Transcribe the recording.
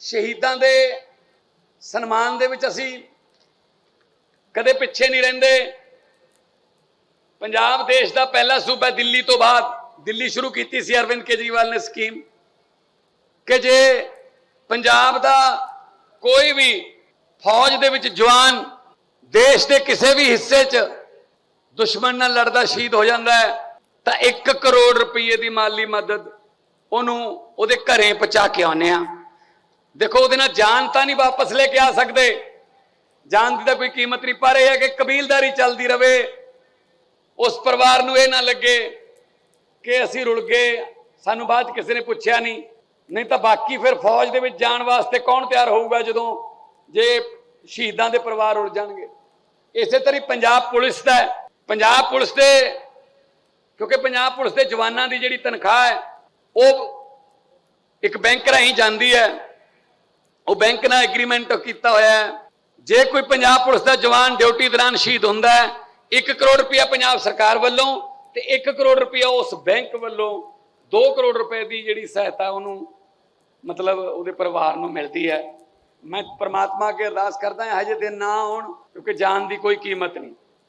ਸ਼ਹੀਦਾਂ ਦੇ ਸਨਮਾਨ ਦੇ ਵਿੱਚ ਅਸੀਂ ਕਦੇ ਪਿੱਛੇ ਨਹੀਂ ਰਹਿੰਦੇ। ਪੰਜਾਬ ਦੇਸ਼ ਦਾ ਪਹਿਲਾ ਸੂਬਾ ਦਿੱਲੀ ਤੋਂ ਬਾਅਦ। ਦਿੱਲੀ ਸ਼ੁਰੂ ਕੀਤੀ ਸੀ ਅਰਵਿੰਦ ਕੇਜਰੀਵਾਲ ਨੇ ਸਕੀਮ ਕਿ ਜੇ ਪੰਜਾਬ ਦਾ ਕੋਈ ਵੀ ਫੌਜ ਦੇ ਵਿੱਚ ਜਵਾਨ ਦੇਸ਼ ਦੇ ਕਿਸੇ ਵੀ ਹਿੱਸੇ 'ਚ ਦੁਸ਼ਮਣ ਨਾਲ ਲੜਦਾ, ਸ਼ਹੀਦ ਹੋ ਜਾਂਦਾ ਹੈ, ਤਾਂ 1 ਕਰੋੜ ਰੁਪਏ ਦੀ ਮਾਲੀ ਮਦਦ ਉਹਨੂੰ ਉਹਦੇ ਘਰੇ ਪਹੁੰਚਾ ਕੇ ਆਉਂਦੇ ਆ ਦੇਖੋ ਉਹਦੇ ਨਾਲ ਜਾਨ ਤਾਂ ਨਹੀਂ ਵਾਪਸ ਲੈ ਕੇ ਆ ਸਕਦੇ। ਜਾਨ ਦੀ ਤਾਂ ਕੋਈ ਕੀਮਤ ਨਹੀਂ, ਪਰ ਇਹ ਹੈ ਕਿ ਕਬੀਲਦਾਰੀ ਚੱਲਦੀ ਰਵੇ। ਉਸ ਪਰਿਵਾਰ ਨੂੰ ਇਹ ਨਾ ਲੱਗੇ ਕਿ ਅਸੀਂ ਰੁਲ ਗਏ, ਸਾਨੂੰ ਬਾਅਦ 'ਚ ਕਿਸੇ ਨੇ ਪੁੱਛਿਆ ਨਹੀਂ। ਨਹੀਂ ਤਾਂ ਬਾਕੀ ਫਿਰ ਫੌਜ ਦੇ ਵਿੱਚ ਜਾਣ ਵਾਸਤੇ ਕੌਣ ਤਿਆਰ ਹੋਊਗਾ ਜਦੋਂ ਜੇ ਸ਼ਹੀਦਾਂ ਦੇ ਪਰਿਵਾਰ ਰੁਲ ਜਾਣਗੇ? ਇਸੇ ਤਰ੍ਹਾਂ ਹੀ ਪੰਜਾਬ ਪੁਲਿਸ ਦਾ ਪੰਜਾਬ ਪੁਲਿਸ ਦੇ, ਕਿਉਂਕਿ ਪੰਜਾਬ ਪੁਲਿਸ ਦੇ ਜਵਾਨਾਂ ਦੀ ਜਿਹੜੀ ਤਨਖਾਹ ਹੈ, ਉਹ ਇੱਕ ਬੈਂਕ ਰਾਹੀਂ ਜਾਂਦੀ ਹੈ। ਉਹ ਬੈਂਕ ਨਾਲ ਐਗਰੀਮੈਂਟ ਕੀਤਾ ਹੋਇਆ ਹੈ। ਜੇ ਕੋਈ ਪੰਜਾਬ ਪੁਲਿਸ ਦਾ ਜਵਾਨ ਡਿਊਟੀ ਦੌਰਾਨ ਸ਼ਹੀਦ ਹੁੰਦਾ ਹੈ 1 ਕਰੋੜ ਰੁਪਇਆ ਪੰਜਾਬ ਸਰਕਾਰ ਵੱਲੋਂ ਤੇ 1 ਕਰੋੜ ਰੁਪਇਆ ਉਸ ਬੈਂਕ ਵੱਲੋਂ 2 ਕਰੋੜ ਰੁਪਏ ਦੀ ਜਿਹੜੀ ਸਹਾਇਤਾ ਉਹਨੂੰ ਮਤਲਬ ਉਹਦੇ ਪਰਿਵਾਰ ਨੂੰ ਮਿਲਦੀ ਹੈ। ਮੈਂ ਪ੍ਰਮਾਤਮਾ ਅੱਗੇ ਅਰਦਾਸ ਕਰਦਾ ਹਾਂ, ਹਜੇ ਦਿਨ ਨਾ ਆਉਣ, ਕਿਉਂਕਿ ਜਾਨ ਦੀ ਕੋਈ ਕੀਮਤ ਨਹੀਂ।